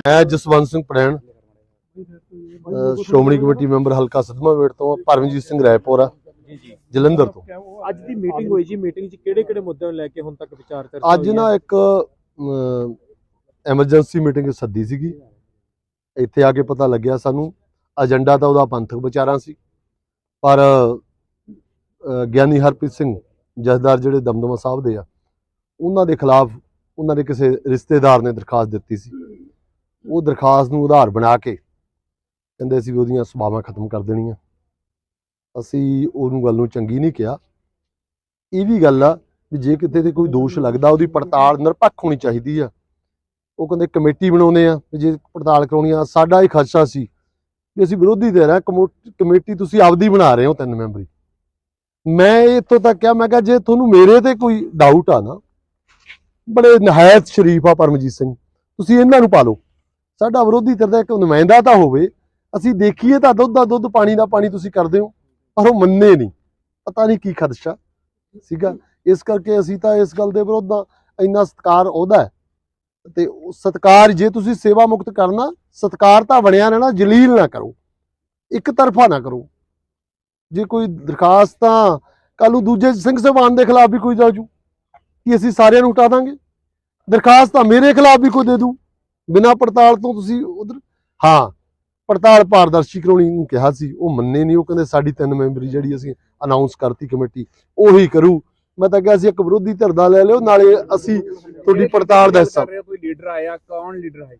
ਮੈਂ Jaswant Singh Parain Shiromani committee member ਹਲਕਾ ਸਦਮਾ ਵੇਟ ਤੋਂ ਹਾਂ। ਪਰਮਜੀਤ ਸਿੰਘ ਰਾਏਪੁਰਾ ਜੀ ਜੀ ਜਲੰਧਰ ਤੋਂ ਅੱਜ ਦੀ ਮੀਟਿੰਗ ਹੋਈ ਜੀ ਮੀਟਿੰਗ 'ਚ ਕਿਹੜੇ ਕਿਹੜੇ ਮੁੱਦਿਆਂ ਨੂੰ ਲੈ ਕੇ ਹੁਣ ਤੱਕ ਵਿਚਾਰ ਚਰਚਾ ਅੱਜ ਨਾ? ਇੱਕ ਐਮਰਜੈਂਸੀ ਮੀਟਿੰਗ ਸੱਦੀ ਸੀਗੀ ਇੱਥੇ ਆ ਕੇ ਪਤਾ ਲੱਗਿਆ ਸਾਨੂੰ ਏਜੰਡਾ ਤਾਂ ਉਹਦਾ ਪੰਥਕ ਵਿਚਾਰਾਂ ਸੀ ਪਰ ਗਿਆਨੀ ਹਰਪ੍ਰੀਤ ਸਿੰਘ ਜਥੇਦਾਰ ਜਿਹੜੇ ਦਮਦਮਾ ਸਾਹਿਬ ਦੇ ਆ ਉਹਨਾਂ ਦੇ ਖਿਲਾਫ ਉਹਨਾਂ ਦੇ ਕਿਸੇ ਰਿਸ਼ਤੇਦਾਰ ਨੇ ਦਰਖਾਸਤ ਦਿੱਤੀ ਸੀ ਉਹ ਦਰਖਾਸਤ ਨੂੰ ਆਧਾਰ ਬਣਾ ਕੇ ਕਹਿੰਦੇ ਸੀ ਵੀ ਉਹਦੀਆਂ ਸਭਾਵਾਂ ਖਤਮ ਕਰ ਦੇਣੀਆਂ। ਅਸੀਂ ਉਹਨੂੰ ਗੱਲ ਨੂੰ ਚੰਗੀ ਨਹੀਂ ਕਿਹਾ। ਇਹ ਵੀ ਗੱਲ ਆ ਵੀ ਜੇ ਕਿਤੇ ਤੇ ਕੋਈ ਦੋਸ਼ ਲੱਗਦਾ, ਉਹਦੀ ਪੜਤਾਲ ਨਿਰਪੱਖ ਹੋਣੀ ਚਾਹੀਦੀ ਆ। ਉਹ ਕਹਿੰਦੇ ਕਮੇਟੀ ਬਣਾਉਂਦੇ ਆ ਵੀ ਜੇ ਪੜਤਾਲ ਕਰਾਉਣੀ ਆ, ਸਾਡਾ ਹੀ ਖਦਸ਼ਾ ਸੀ ਵੀ ਅਸੀਂ ਵਿਰੋਧੀ ਦੇ ਰਹੇ ਕਮੋ- ਕਮੇਟੀ ਤੁਸੀਂ ਆਪਦੀ ਬਣਾ ਰਹੇ ਹੋ ਤਿੰਨ ਮੈਂਬਰੀ। ਮੈਂ ਇੱਥੋਂ ਤੱਕ ਕਿਹਾ, ਮੈਂ ਕਿਹਾ ਜੇ ਤੁਹਾਨੂੰ ਮੇਰੇ ਤੇ ਕੋਈ ਡਾਊਟ ਆ ਨਾ, ਬੜੇ ਨਿਹਾਇਤ ਸ਼ਰੀਫ ਆ ਪਰਮਜੀਤ ਸਿੰਘ, ਤੁਸੀਂ ਇਹਨਾਂ ਨੂੰ ਪਾ ਲਓ। ਸਾਡਾ ਵਿਰੋਧੀ ਧਿਰ ਦਾ ਇੱਕ ਨੁਮਾਇੰਦਾ ਤਾਂ ਹੋਵੇ, ਅਸੀਂ ਦੇਖੀਏ ਤਾਂ ਦੁੱਧ ਦਾ ਦੁੱਧ, ਪਾਣੀ ਦਾ ਪਾਣੀ ਤੁਸੀਂ ਕਰਦੇ ਹੋ, ਪਰ ਉਹ ਮੰਨੇ ਨਹੀਂ। ਪਤਾ ਨਹੀਂ ਕੀ ਖਦਸ਼ਾ ਸੀਗਾ। ਇਸ ਕਰਕੇ ਅਸੀਂ ਤਾਂ ਇਸ ਗੱਲ ਦੇ ਵਿਰੁੱਧ ਆ ਇੰਨਾ ਸਤਕਾਰ ਉਹਦਾ ਹੈ। ਤੇ ਉਹ ਸਤਕਾਰ ਜੇ ਤੁਸੀਂ ਸੇਵਾ ਮੁਕਤ ਕਰਨਾ, ਸਤਕਾਰ ਤਾਂ ਬਣਿਆ ਰਹਿਣਾ, ਜਲੀਲ ਨਾ ਕਰੋ। ਇੱਕ ਤਰਫਾ ਨਾ ਕਰੋ। ਜੇ ਕੋਈ ਦਰਖਾਸਤ ਤਾਂ ਕੱਲ ਨੂੰ ਦੂਜੇ ਸਿੰਘ ਸਭਾਨ ਦੇ ਖਿਲਾਫ ਵੀ ਕੋਈ ਜਾਜੂ, ਕਿ ਅਸੀਂ ਸਾਰਿਆਂ ਨੂੰ ਹਟਾ ਦਾਂਗੇ? ਦਰਖਾਸਤ ਤਾਂ ਮੇਰੇ ਖਿਲਾਫ ਵੀ ਕੋਈ ਦੇ ਦੂ। ਬਿਨਾਂ ਪੜਤਾਲ ਤੋਂ ਤੁਸੀਂ ਉਧਰ ਹਾਂ ਪੜਤਾਲ ਪਾਰਦਰਸ਼ੀ ਕਰਾਉਣੀ ਨੂੰ ਕਿਹਾ ਸੀ ਉਹ ਮੰਨੇ ਨਹੀਂ ਉਹ ਕਹਿੰਦੇ ਸਾਡੀ ਤਿੰਨ ਮੈਂਬਰੀ ਜਿਹੜੀ ਅਸੀਂ ਅਨਾਉਂਸ ਕਰਤੀ ਕਮੇਟੀ ਉਹੀ ਕਰੂ। ਮੈਂ ਤਾਂ ਕਿਹਾ ਸੀ ਇੱਕ ਵਿਰੋਧੀ ਧਿਰ ਦਾ ਲੈ ਲਿਓ ਨਾਲੇ ਅਸੀਂ ਤੁਹਾਡੀ ਪੜਤਾਲ ਦਾ ਹਿੱਸਾ। ਕੋਈ ਲੀਡਰ ਆਇਆ ਕੌਣ ਲੀਡਰ ਹੈ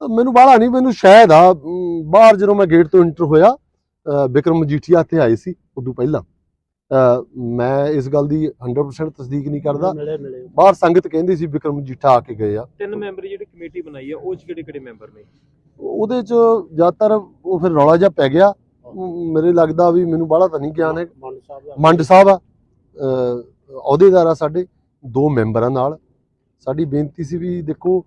ਮੈਨੂੰ ਬਾਹਲਾ ਨਹੀਂ ਮੈਨੂੰ ਸ਼ਾਇਦ ਆ ਬਾਹਰ ਜਦੋਂ ਮੈਂ ਗੇਟ ਤੋਂ ਇੰਟਰ ਹੋਇਆ ਅ, ਵਿਕਰਮ ਮਜੀਠੀਆ ਇੱਥੇ ਆਏ ਸੀ ਉਦੋਂ ਪਹਿਲਾਂ। ਮੈਂ ਇਸ ਗੱਲ ਦੀ 100% ਤਸਦੀਕ ਨਹੀਂ ਕਰਦਾ। ਬਾਹਰ ਸੰਗਤ ਕਹਿੰਦੀ ਸੀ ਵਿਕਰਮ ਮਜੀਠਾ ਆ ਕੇ ਗਏ ਆ। ਤਿੰਨ ਮੈਂਬਰੀ ਜਿਹੜੀ ਕਮੇਟੀ ਬਣਾਈ ਹੈ ਉਹ 'ਚ ਕਿਹੜੇ ਕਿਹੜੇ ਮੈਂਬਰ ਨੇ? ਉਹਦੇ ਚ ਜ਼ਿਆਦਾਤਰ ਉਹ ਫਿਰ ਰੌਲਾ ਜਿਹਾ ਪੈ ਗਿਆ। ਮੇਰੇ ਲੱਗਦਾ ਵੀ ਮੈਨੂੰ ਬਾਹਲਾ ਤਾਂ ਨਹੀਂ ਗਿਆਨ ਹੈ। ਮੰਡ ਸਾਹਿਬ ਆ। ਅਹੁਦੇਦਾਰ ਆ ਸਾਡੇ ਦੋ ਮੈਂਬਰਾਂ ਨਾਲ। ਸਾਡੀ ਬੇਨਤੀ ਸੀ ਵੀ ਦੇਖੋ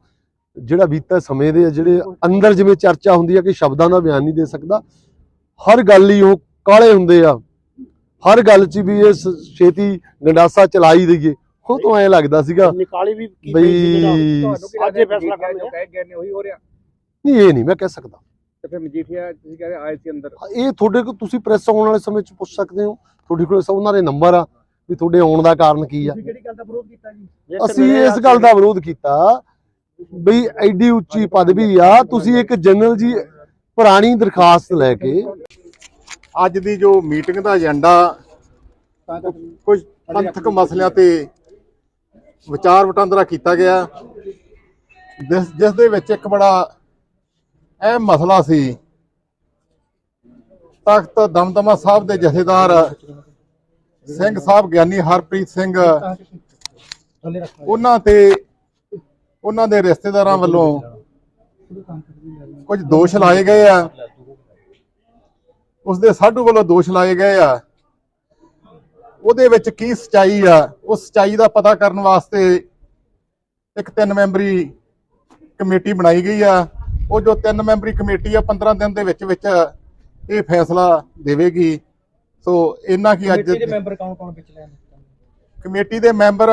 ਜਿਹੜਾ ਬੀਤਾ ਸਮੇਂ ਦੇ ਆ, ਜਿਹੜੇ ਅੰਦਰ ਜਿਵੇਂ ਚਰਚਾ ਹੁੰਦੀ ਆ ਕਿ ਸ਼ਬਦਾਂ ਦਾ ਬਿਆਨ ਨਹੀਂ ਦੇ ਸਕਦਾ ਹਰ ਗੱਲ ਹੀ ਉਹ ਕਾਲੇ ਹੁੰਦੇ ਆ। ਹਰ ਗੱਲ 'ਚ ਵੀ ਇਹ ਸ- ਛੇਤੀ ਗੰਡਾਸਾ ਚਲਾਈ ਦਈਏ। ਉਹ ਤੋਂ ਐ ਲੱਗਦਾ ਸੀਗਾ ਨਿਕਾਲੀ ਵੀ ਕੀ ਬਈ ਤੁਹਾਨੂੰ ਕੀ ਅੱਜ ਇਹ ਫੈਸਲਾ ਮਜੀਠੀਆ ਕਰ ਜੋ ਕਹਿ ਗਏ ਨੇ ਉਹੀ ਹੋ ਰਿਹਾ। ਨਹੀਂ ਇਹ ਨਹੀਂ ਮੈਂ ਕਹਿ ਸਕਦਾ। ਤੇ ਫਿਰ ਮਜੀਠੀਆ ਤੁਸੀਂ ਕਹਿੰਦੇ ਆਏ ਸੀ ਅੰਦਰ। ਇਹ ਤੁਹਾਡੇ ਕੋਲ ਤੁਸੀਂ ਪ੍ਰੈਸ ਆਉਣ ਵਾਲੇ ਸਮੇਂ 'ਚ ਪੁੱਛ ਸਕਦੇ ਹੋ। ਤੁਹਾਡੇ ਕੋਲ ਉਹਨਾਂ ਦੇ ਨੰਬਰ ਆ ਵੀ ਤੁਹਾਡੇ ਆਉਣ ਦਾ ਕਾਰਨ ਕੀ ਆ। ਕਿਹੜੀ ਗੱਲ ਦਾ ਵਿਰੋਧ ਕੀਤਾ ਜੀ? ਅਸੀਂ ਇਸ ਗੱਲ ਦਾ ਵਿਰੋਧ ਕੀਤਾ ਬਈ ਐਡੀ ਉੱਚੀ ਪਦਵੀ ਆ ਤੁਸੀਂ ਇੱਕ ਜਨਰਲ ਜੀ ਪੁਰਾਣੀ ਦਰਖਾਸਤ ਲੈ ਕੇ ਅੱਜ ਦੀ ਜੋ ਮੀਟਿੰਗ ਦਾ ਏਜੰਡਾ ਕੁਝ ਪੰਥਕ ਮਸਲਿਆਂ ਤੇ ਵਿਚਾਰ ਵਟਾਂਦਰਾ ਕੀਤਾ ਗਿਆ। ਜਿਸ ਜਿਸ ਦੇ ਵਿੱਚ ਇੱਕ ਬੜਾ ਅਹਿਮ ਮਸਲਾ ਸੀ ਤਖਤ ਦਮਦਮਾ ਸਾਹਿਬ ਦੇ ਜਥੇਦਾਰ ਸਿੰਘ ਸਾਹਿਬ ਗਿਆਨੀ ਹਰਪ੍ਰੀਤ ਸਿੰਘ ਉਹਨਾਂ ਤੇ ਉਹਨਾਂ ਦੇ ਰਿਸ਼ਤੇਦਾਰਾਂ ਵੱਲੋਂ ਕੁਝ ਦੋਸ਼ ਲਾਏ ਗਏ ਆ। ਉਸ ਦੇ ਸਾਡੂ ਵੱਲੋਂ ਦੋਸ਼ ਲਾਏ ਗਏ ਆ। ਉਹਦੇ ਵਿੱਚ ਕੀ ਸਚਾਈ ਆ ਉਸ ਸਚਾਈ ਦਾ ਪਤਾ ਕਰਨ ਵਾਸਤੇ ਇੱਕ ਤਿੰਨ ਮੈਂਬਰੀ ਕਮੇਟੀ ਬਣਾਈ ਗਈ ਆ। ਉਹ ਜੋ ਤਿੰਨ ਮੈਂਬਰੀ ਕਮੇਟੀ ਆ 15 ਦਿਨ ਦੇ ਵਿੱਚ ਵਿੱਚ ਇਹ ਫੈਸਲਾ ਦੇਵੇਗੀ। ਸੋ ਇਹਨਾਂ ਕੀ ਅੱਜ ਮੈਂਬਰ ਕੌਣ ਕੌਣ ਵਿੱਚ ਲੈਣ ਕਮੇਟੀ ਦੇ ਮੈਂਬਰ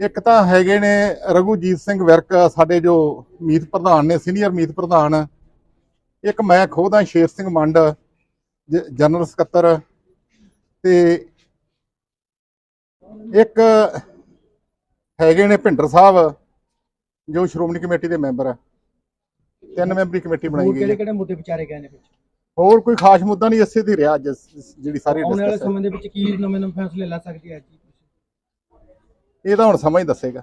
ਇੱਕ ਤਾਂ ਹੈਗੇ ਨੇ ਰਘੂਜੀਤ ਸਿੰਘ ਵਿਰਕ ਸਾਡੇ ਜੋ ਮੀਤ ਪ੍ਰਧਾਨ ਨੇ ਸੀਨੀਅਰ ਮੀਤ ਪ੍ਰਧਾਨ ਇੱਕ ਮੈਂ ਖੁਦ ਹਾਂ ਸ਼ੇਰ ਸਿੰਘ ਮੰਡ ਜਨਰਲ ਸਕੱਤਰ ਤੇ ਇੱਕ ਹੈਗੇ ਨੇ ਭਿੰਡਰ ਸਾਹਿਬ ਜੋ ਸ਼੍ਰੋਮਣੀ ਕਮੇਟੀ ਦੇ ਮੈਂਬਰ ਆ। ਤਿੰਨ ਮੈਂਬਰੀ ਕਮੇਟੀ ਬਣਾਈ ਗਈ ਹੈ ਕਿਹੜੇ ਮੁੱਦੇ ਵਿਚਾਰੇ ਗਏ ਨੇ ਵਿੱਚ? ਹੋਰ ਕੋਈ ਖਾਸ ਮੁੱਦਾ ਨਹੀਂ ਇਸੇ ਤੇ ਰਿਹਾ ਅੱਜ ਜਿਹੜੀ ਸਾਰੀ ਆਉਣ ਵਾਲੇ ਡਿਸਕਸ ਸਮੇਂ ਦੇ ਵਿੱਚ ਕੀ ਨਵੇਂ ਨਵੇਂ ਫੈਸਲੇ ਲੈ ਸਕਦੀ ਹੈ ਜੀ ਇਹ ਤਾਂ ਹੁਣ ਸਮਾਂ ਹੀ ਦੱਸੇਗਾ।